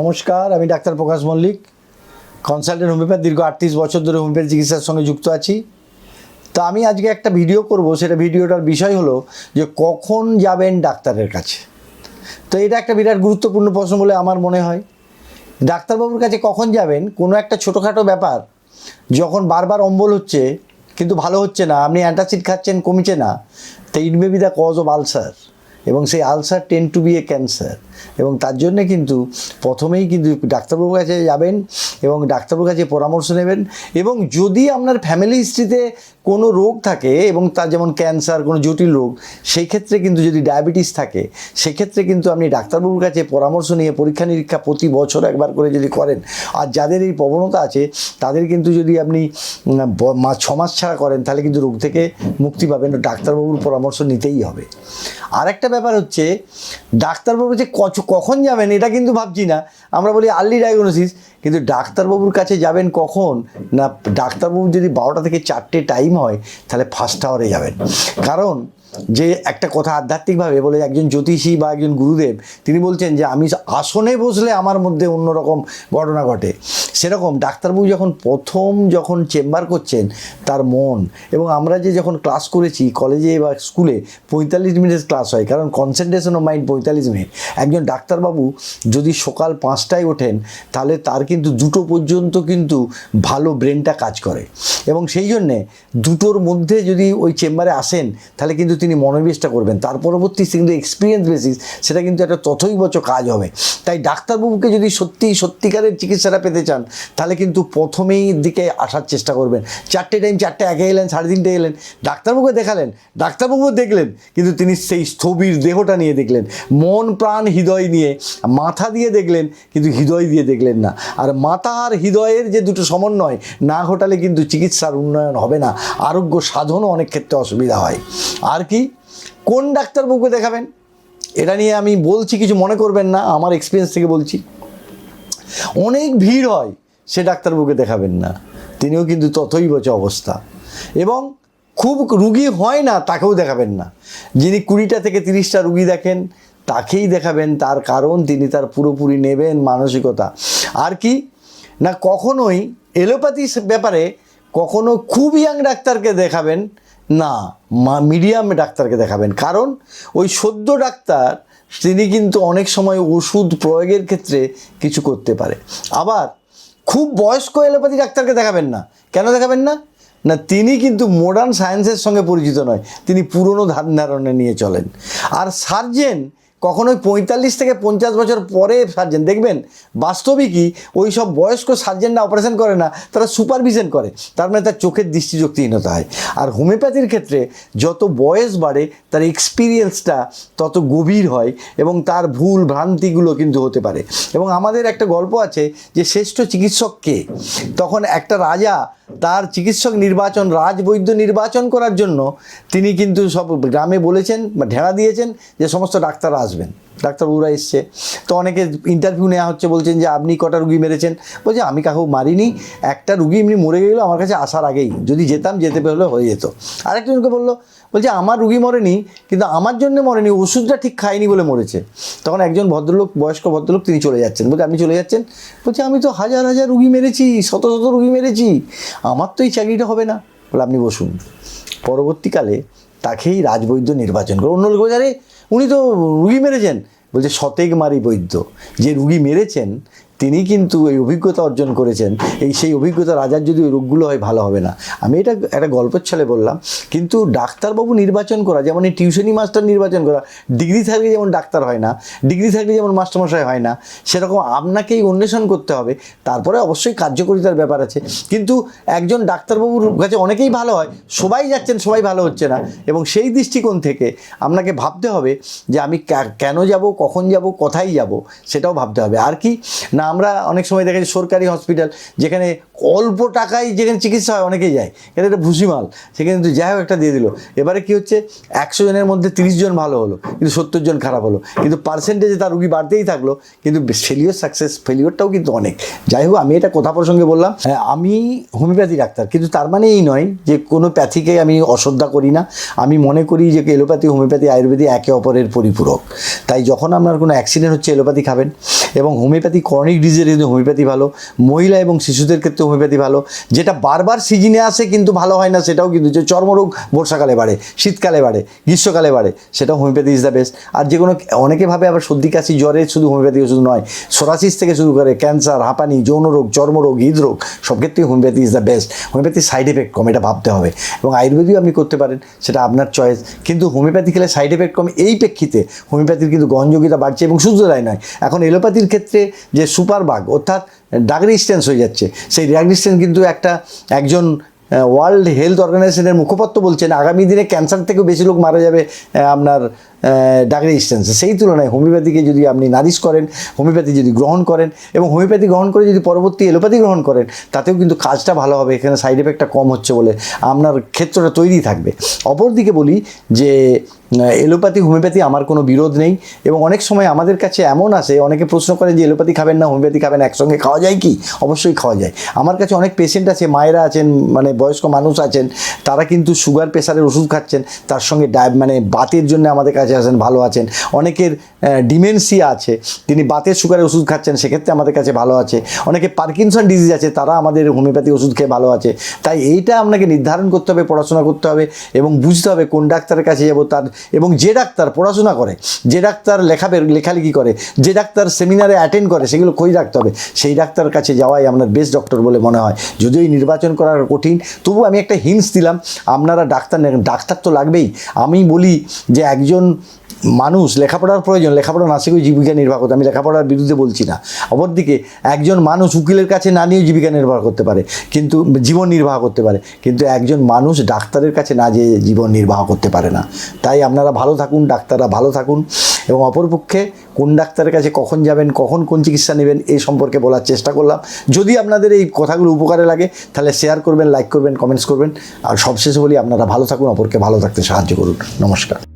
নমস্কার, আমি doctor Prakash Mallick consultant homeopath দীর্ঘ আটত্রিশ বছর ধরে হোমিওপ্যাথি চিকিৎসার সঙ্গে যুক্ত আছি। তা আমি আজকে একটা ভিডিও করব, সেটা ভিডিওটার বিষয় হলো যে কখন যাবেন ডাক্তারের কাছে। তো এটা একটা বিরাট গুরুত্বপূর্ণ প্রশ্ন বলে আমার মনে হয়। ডাক্তারবাবুর কাছে কখন যাবেন? কোনো একটা ছোটোখাটো ব্যাপার, যখন বারবার অম্বল হচ্ছে, কিন্তু ভালো হচ্ছে না, আপনি অ্যান্টাসিড খাচ্ছেন, কমছে না, তো it may be the cause of ulcer এবং সেই ulcer tend to be a cancer এবং তার জন্যে কিন্তু প্রথমেই কিন্তু ডাক্তারবাবুর কাছে যাবেন এবং ডাক্তারবাবুর কাছে পরামর্শ নেবেন এবং যদি আপনার ফ্যামিলি হিস্ট্রিতে কোনো রোগ থাকে এবং তার যেমন ক্যান্সার কোনো জটিল রোগ, সেই ক্ষেত্রে কিন্তু যদি ডায়াবেটিস থাকে সেক্ষেত্রে কিন্তু আপনি ডাক্তারবাবুর কাছে পরামর্শ নিয়ে পরীক্ষা নিরীক্ষা প্রতি বছর একবার করে যদি করেন। আর যাদের এই প্রবণতা আছে, তাদের কিন্তু যদি আপনি ছ মাস ছাড়া করেন, তাহলে কিন্তু রোগ থেকে মুক্তি পাবেন। ডাক্তারবাবুর পরামর্শ নিতেই হবে। আরেকটা ব্যাপার হচ্ছে ডাক্তারবাবু যে কখন যাবেন এটা কিন্তু ভাবছি না। আমরা বলি আর্লি ডায়াগনোসিস কিন্তু ডাক্তারবাবুর কাছে যাবেন কখন? না, ডাক্তারবাবু যদি বারোটা থেকে চারটে টাইম হয়, তাহলে ফার্স্ট আওয়ারে যাবেন। কারণ যে একটা কথা আধ্যাত্মিকভাবে বলে একজন জ্যোতিষী বা একজন গুরুদেব, তিনি বলছেন যে আমি আসনে বসলে আমার মধ্যে অন্যরকম ঘটনা ঘটে। সেরকম ডাক্তারবাবু যখন প্রথম যখন চেম্বার করছেন, তার মন এবং আমরা যে যখন ক্লাস করেছি কলেজে বা স্কুলে, পঁয়তাল্লিশ মিনিট ক্লাস হয়, কারণ কনসেন্ট্রেশন অফ মাইন্ড পঁয়তাল্লিশ মিনিট। একজন ডাক্তারবাবু যদি সকাল পাঁচটায় ওঠেন, তাহলে তার কিন্তু দুটো পর্যন্ত কিন্তু ভালো ব্রেনটা কাজ করে। এবং সেই জন্যে দুটোর মধ্যে যদি ওই চেম্বারে আসেন, তাহলে কিন্তু তিনি মনোনিবেশটা করবেন। তার পরবর্তী কিন্তু এক্সপিরিয়েন্স বেসিস সেটা কিন্তু একটা তথৈবচ কাজ হবে। তাই ডাক্তারবাবুকে যদি সত্যি, সত্যিকারের চিকিৎসাটা পেতে চান, তাহলে কিন্তু প্রথমেই দিকে আসার চেষ্টা করবেন। চারটে টাইম চারটে আগে এলেন, সাড়ে তিনটে এলেন। ডাক্তারবাবুকে দেখালেন ডাক্তারবাবু দেখলেন, কিন্তু তিনি সেই স্থবির দেহটা নিয়ে দেখলেন। মন, প্রাণ, হৃদয় নিয়ে, মাথা দিয়ে দেখলেন, কিন্তু হৃদয় দিয়ে দেখলেন না। আর মাথা আর হৃদয়ের যে দুটো সমন্বয়, না ঘটালে কিন্তু চিকিৎসার উন্নয়ন হবে না। আরোগ্য সাধনও অনেক ক্ষেত্রে অসুবিধা হয়। আর কি? কোন ডাক্তারবাবুকে দেখাবেন? এটা নিয়ে আমি বলছি, কিছু মনে করবেন না, আমার এক্সপিরিয়েন্স থেকে বলছি। অনেক ভিড় হয়, সে ডাক্তারবাবুকে দেখাবেন না। তিনিও কিন্তু ততই বচে অবস্থা। এবং খুব রুগী হয় না, তাকেও দেখাবেন না। যিনি কুড়িটা থেকে তিরিশটা রুগী দেখেন, তাকেই দেখাবেন, তার কারণ তিনি তার পুরোপুরি নেবেন মানসিকতা। আর কি, না কখনোই এলোপ্যাথি ব্যাপারে কখনো খুব ইয়াং ডাক্তারকে দেখাবেন না মিডিয়ামে ডাক্তারকে দেখাবেন। কারণ ওই সদ্য ডাক্তার, তিনি কিন্তু অনেক সময় ওষুধ প্রয়োগের ক্ষেত্রে কিছু করতে পারে। আবার খুব বয়স্ক এলোপ্যাথি ডাক্তারকে দেখাবেন না। কেন দেখাবেন না? না, তিনি কিন্তু মডার্ন সায়েন্সের সঙ্গে পরিচিত নয়। তিনি পুরনো ধারণা নিয়ে চলেন। আর সার্জেন কখনোই পঁয়তাল্লিশ থেকে পঞ্চাশ বছর পরে সার্জেন। দেখবেন, বাস্তবিকই ওই সব বয়স্ক সার্জেনরা অপারেশন করে না, তারা সুপারভিশন করে। তার মানে তার চোখের দৃষ্টিশক্তিহীনতা হয়। আর হোমিওপ্যাথির ক্ষেত্রে যত বয়স বাড়ে, তার এক্সপিরিয়েন্সটা তত গভীর হয় এবং তার ভুল ভ্রান্তিগুলো কিন্তু হতে পারে। এবং আমাদের একটা গল্প আছে যে, শ্রেষ্ঠ চিকিৎসক কে? তখন একটা রাজা তার চিকিৎসক নির্বাচন, রাজবৈদ্য নির্বাচন করার জন্য তিনি কিন্তু সব গ্রামে বলেছেন বা ঢেড়া দিয়েছেন যে, সমস্ত ডাক্তার আসবেন। ডাক্তারবাবুরা এসছে। তো অনেকে ইন্টারভিউ নেওয়া হচ্ছে, বলছেন যে আপনি কটা রুগী মেরেছেন? বলছে, আমি কাকেও মারিনি, একটা রুগী এমনি মরে গেলো, আমার কাছে আসার আগেই। যদি যেতাম, যেতে হলে হয়ে যেত। আরেকজনকে বলল, বলছে, আমার রুগী মরেনি, কিন্তু আমার জন্য মরেনি, ওষুধটা ঠিক খায়নি বলে মরেছে। তখন একজন ভদ্রলোক, বয়স্ক ভদ্রলোক, তিনি চলে যাচ্ছেন। বলছে, আপনি চলে যাচ্ছেন? বলছে, আমি তো হাজার হাজার রুগী মেরেছি, শত শত রুগী মেরেছি। আমার তো এই চাকরিটা হবে না। বলে, আপনি বসুন। পরবর্তীকালে তাকেই রাজবৈদ্য নির্বাচন করে অন্য লোক আরে উনি তো রুগী মেরেছেন। বলছে শতেক মারি বৈদ্য। যে রুগী মেরেছেন তিনি কিন্তু এই অভিজ্ঞতা অর্জন করেছেন। এই সেই অভিজ্ঞতা রাজার যদি ওই রোগগুলো হয়, ভালো হবে না। আমি এটা একটা গল্পের ছলে বললাম, কিন্তু ডাক্তারবাবু নির্বাচন করা, যেমন এই টিউশনি মাস্টার নির্বাচন করা, ডিগ্রি থাকলে যেমন ডাক্তার হয় না, ডিগ্রি থাকলে যেমন মাস্টারমশাই হয় না, সেরকম আপনাকেই অন্বেষণ করতে হবে। তারপরে অবশ্যই কার্যকরিতার ব্যাপার আছে। কিন্তু একজন ডাক্তারবাবুর কাছে অনেকেই ভালো হয়, সবাই যাচ্ছেন, সবাই ভালো হচ্ছে না। এবং সেই দৃষ্টিকোণ থেকে আপনাকে ভাবতে হবে যে, আমি কেন যাব, কখন যাব, কোথায় যাব, সেটাও ভাবতে হবে। আর কি, না আমরা অনেক সময় দেখেছি সরকারি হসপিটাল যেখানে অল্প টাকায় যেখানে চিকিৎসা হয় অনেকেই যায়। এটা একটা ভুসিমাল। সেখানে কিন্তু যাই হোক একটা দিয়ে দিল। এবারে কি হচ্ছে একশো জনের মধ্যে তিরিশ জন ভালো হলো কিন্তু সত্তর জন খারাপ হলো। কিন্তু পার্সেন্টেজে তার রুগী বাড়তেই থাকল কিন্তু ফেলিওর সাকসেস ফেলিওরটাও কিন্তু অনেক। যাই হোক আমি এটা কথা প্রসঙ্গে বললাম। হ্যাঁ, আমি হোমিওপ্যাথি ডাক্তার কিন্তু তার মানে এই নয় যে কোনো প্যাথিকে আমি অশ্রদ্ধা করি না। আমি মনে করি যে এলোপ্যাথি হোমিওপ্যাথি আয়ুর্বেদিক একে অপরের পরিপূরক। তাই যখন আপনার কোনো অ্যাক্সিডেন্ট হচ্ছে এলোপ্যাথি খাবেন এবং হোমিওপ্যাথি ক্রনিক ডিজিজের কিন্তু হোমিওপ্যাথি ভালো, মহিলা এবং শিশুদের ক্ষেত্রে হোমিওপ্যাথি ভালো। যেটা বারবার সিজনে আসে কিন্তু ভালো হয় না, সেটাও কিন্তু যে চর্মরোগ বর্ষাকালে বাড়ে, শীতকালে বাড়ে, গ্রীষ্মকালে বাড়ে, সেটাও হোমিওপ্যাথি ইজ দ্য বেস্ট আর যে কোনো, অনেকে ভাবে আবার সর্দি, কাশি, জ্বরে শুধু হোমিওপ্যাথি ওষুধ নয় সোরাসিস থেকে শুরু করে ক্যান্সার হাঁপানি যৌন রোগ চর্মরোগ, হৃদরোগ, সব ক্ষেত্রেই হোমিওপ্যাথি ইজ দ্য বেস্ট হোমিওপ্যাথির সাইড এফেক্ট কম, এটা ভাবতে হবে। এবং আয়ুর্বেদিও আপনি করতে পারেন, সেটা আপনার চয়েস কিন্তু হোমিওপ্যাথি খেলে সাইড এফেক্ট কম, এই প্রেক্ষিতে হোমিওপ্যাথির কিন্তু গ্রহণযোগ্যতা বাড়ছে এবং সুস্থতাই নয়, এখন এলোপ্যাথির ক্ষেত্রে যে সুপার বাগ অর্থাৎ ডাক রেজিস্ট্যান্স হয়ে যাচ্ছে। সেই ডাক রেজিস্ট্যান্স কিন্তু একটা একজন ওয়ার্ল্ড হেলথ অর্গানাইজেশনের মুখপাত্র বলছেন, আগামী দিনে ক্যান্সার থেকেও বেশি লোক মারা যাবে আপনার ডাক রেজিস্ট্যান্সে সেই তুলনায় হোমিওপ্যাথিকে যদি আপনি নারিশ করেন, হোমিওপ্যাথি যদি গ্রহণ করেন এবং হোমিওপ্যাথি গ্রহণ করে যদি পরবর্তী এলোপ্যাথি গ্রহণ করেন, তাতেও কিন্তু কাজটা ভালো হবে। এখানে সাইড এফেক্টটা কম হচ্ছে বলে আপনার ক্ষেত্রটা তৈরি থাকবে। অপরদিকে বলি যে এলোপ্যাথি হোমিওপ্যাথি আমার কোনো বিরোধ নেই এবং অনেক সময় আমাদের কাছে এমন আসে, অনেকে প্রশ্ন করেন যে এলোপ্যাথি খাবেন না, হোমিওপ্যাথি খাবেন একসঙ্গে খাওয়া যায় কি? অবশ্যই খাওয়া যায়। আমার কাছে অনেক পেশেন্ট আছে, মায়েরা আছেন মানে বয়স্ক মানুষ আছেন, তারা কিন্তু সুগার প্রেশারের ওষুধ খাচ্ছেন, তার সঙ্গে ডায় মানে বাতের জন্য আমাদের কাছে আছেন ভালো আছেন। অনেকের ডিমেনসিয়া আছে, তিনি বাতের সুগারের ওষুধ খাচ্ছেন, সেক্ষেত্রে আমাদের কাছে ভালো আছে। অনেকে পার্কিনসন ডিজিজ আছে, তারা আমাদের হোমিওপ্যাথি ওষুধ খেয়ে ভালো আছে। তাই এইটা আপনাকে নির্ধারণ করতে হবে, পড়াশোনা করতে হবে এবং বুঝতে হবে কোন ডাক্তারের কাছে যাব তার, এবং যে ডাক্তার পড়াশোনা করে, যে ডাক্তার লেখাবে লেখালেখি করে, যে ডাক্তার সেমিনারে অ্যাটেন্ড করে, সেগুলো খোঁজ রাখতে হবে। সেই ডাক্তারের কাছে যাওয়াই আপনার বেস্ট ডক্টর বলে মনে হয়। যদিও নির্বাচন করার কঠিন তবু আমি একটা হিন্টস দিলাম। আপনারা ডাক্তার ডাক্তার তো লাগবেই। আমি বলি যে একজন মানুষ লেখাপড়ার প্রয়োজন, লেখাপড়া না শিখেও জীবিকা নির্বাহ করতে। আমি লেখাপড়ার বিরুদ্ধে বলছি না। অপরদিকে একজন মানুষ উকিলের কাছে না নিয়েও জীবিকা নির্বাহ করতে পারে, কিন্তু জীবন নির্বাহ করতে পারে, কিন্তু একজন মানুষ ডাক্তারের কাছে না যেয়ে জীবন নির্বাহ করতে পারে না। তাই আপনারা ভালো থাকুন, ডাক্তাররা ভালো থাকুন, এবং অপরপক্ষে কোন ডাক্তারের কাছে কখন যাবেন, কখন কোন চিকিৎসা নেবেন এই সম্পর্কে বলার চেষ্টা করলাম। যদি আপনাদের এই কথাগুলো উপকারে লাগে, তাহলে শেয়ার করবেন লাইক করবেন কমেন্টস করবেন। আর সবশেষে বলি, আপনারা ভালো থাকুন, অপরকে ভালো থাকতে সাহায্য করুন। নমস্কার।